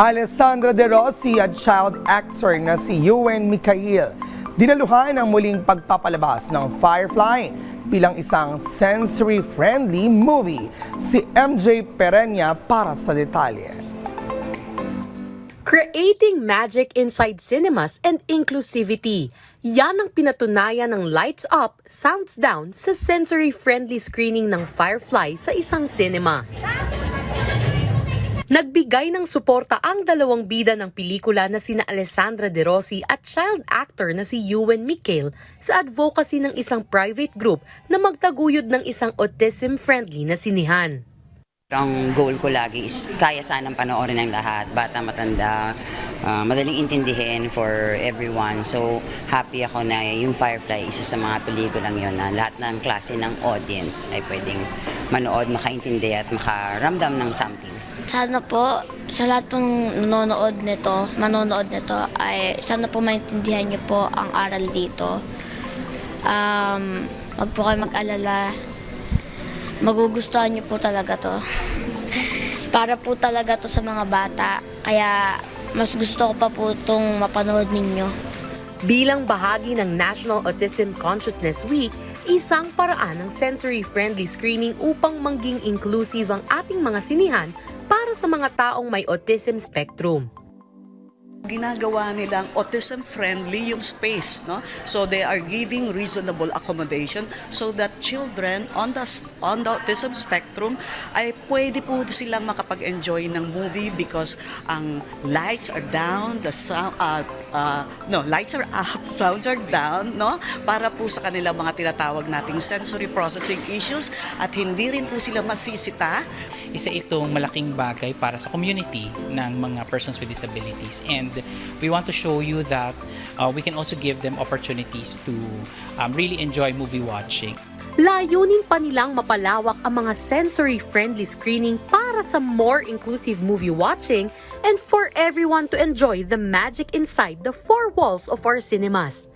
Alessandra De Rossi at child actor na si Ewan Mikhail dinaluhan ang muling pagpapalabas ng Firefly bilang isang sensory-friendly movie. Si MJ Perenya para sa detalye. Creating magic inside cinemas and inclusivity. Yan ang pinatunayan ng Lights Up, Sounds Down sa sensory-friendly screening ng Firefly sa isang cinema. Nagbigay ng suporta ang dalawang bida ng pelikula na sina Alessandra De Rossi at child actor na si Ewan Mikhail sa advocacy ng isang private group na magtaguyod ng isang autism-friendly na sinihan. Ang goal ko lagi is kaya sanang panoorin ng lahat, bata, matanda, ah, madaling intindihin for everyone. So happy ako na yung Firefly, isa sa mga pelikulang yon na lahat ng klase ng audience ay pwedeng manood, makaintindi at makaramdam ng something. Sana po sa lahat pong nanonood nito, manonood nito ay sana po maintindihan niyo po ang aral dito. Um, wag po kayo mag-alala. Magugustuhan niyo po talaga to. Para po talaga to sa mga bata. Kaya mas gusto ko pa po itong mapanood ninyo. Bilang bahagi ng National Autism Consciousness Week, isang paraan ng sensory-friendly screening upang mangging inclusive ang ating mga sinihan para sa mga taong may autism spectrum. ginagawa nilang autism-friendly yung space. No? So they are giving reasonable accommodation so that children on the, on the autism spectrum ay pwede po silang makapag-enjoy ng movie because ang lights are down, the sound, uh, uh, no, lights are up, sounds are down, no? Para po sa kanilang mga tinatawag nating sensory processing issues at hindi rin po sila masisita isa itong malaking bagay para sa community ng mga persons with disabilities and we want to show you that uh, we can also give them opportunities to um, really enjoy movie watching. Layunin pa nilang mapalawak ang mga sensory-friendly screening para sa more inclusive movie watching and for everyone to enjoy the magic inside the four walls of our cinemas.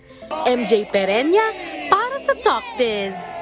MJ Perenya para sa Talk Biz.